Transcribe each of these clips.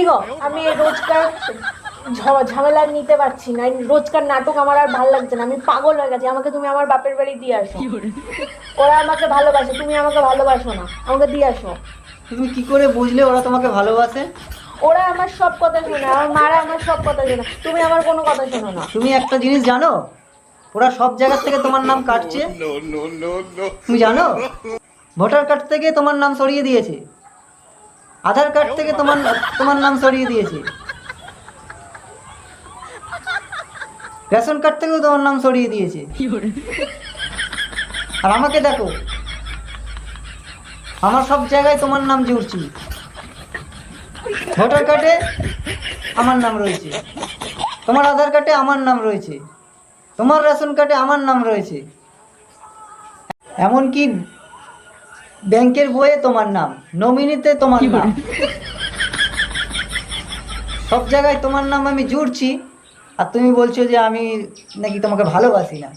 কি গো? আমি রোজকার ঝামেলা নিতে পারছি না। রোজকার নাটক আমার আর ভালো লাগছে না। আমি পাগল হয়ে গেছি। আমাকে তুমি আমার বাপের বাড়ি দিয়ে আসো। ওরা আমাকে ভালোবাসে। তুমি আমাকে ভালোবাসো না। আমাকে দিয়ে আসো। তুমি কি করে বুঝলে ওরা তোমাকে ভালোবাসে? ওরা আমার সব কথা শোনে। আমার মারা আমার সব কথা শোনে। তুমি আমার কোনো কথা শোনো না। তুমি একটা জিনিস জানো? ওরা সব জায়গা থেকে তোমার নাম কাটছে। তুমি জানো? ভোটার কার্ড থেকে তোমার নাম সরিয়ে দিয়েছে। আধার কার্ড থেকে তোমার তোমার নাম সরিয়ে দিয়েছে। রেশন কার্ড থেকেও তোমার নাম সরিয়ে দিয়েছে। আর আমাকে দেখো আমার সব জায়গায় তোমার নাম জুড়ছি। ভোটার কার্ডে আমার নাম রয়েছে। তোমার আধার কার্ডে আমার নাম রয়েছে। তোমার রেশন কার্ডে আমার নাম রয়েছে। এমনকি ব্যাংকের বইয়ে তোমার নাম নমিনিতে তোমার নাম। সব জায়গায় তোমার নাম আমি জুড়ছি আর তুমি বলছো যে আমি নাকি তোমাকে ভালোবাসি না।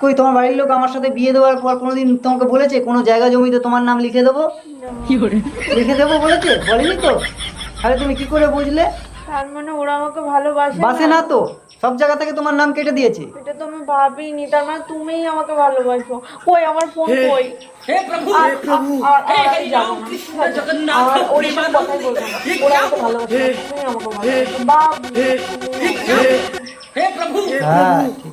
কই তোমার বাড়ির লোক আমার সাথে বিয়ে দেওয়ার পর কোনোদিন তোমাকে বলেছে কোনো জায়গা জমিতে তোমার নাম লিখে দেবো? লিখে দেবো বলেছে? বলেনি তো? আরে তুমি কি করে বুঝলে? তার মানে ওরা আমাকে ভালোবাসে বাসে না। তো? সব জায়গা থেকে তোমার নাম কেটে দিয়েছে। এটা তো আমি ভাবিনি তার মানে তুমিই আমাকে ভালোবাসো। কই আমার ফোন কই? হে প্রভু হে প্রভু। হে হরি রাম কৃষ্ণ জগন্নাথ ওরে মা হে ওরা আমাকে ভালোবাসে আমাকে ভালোবাসে। বাপ হে হে প্রভু। হ্যাঁ, হে প্রভু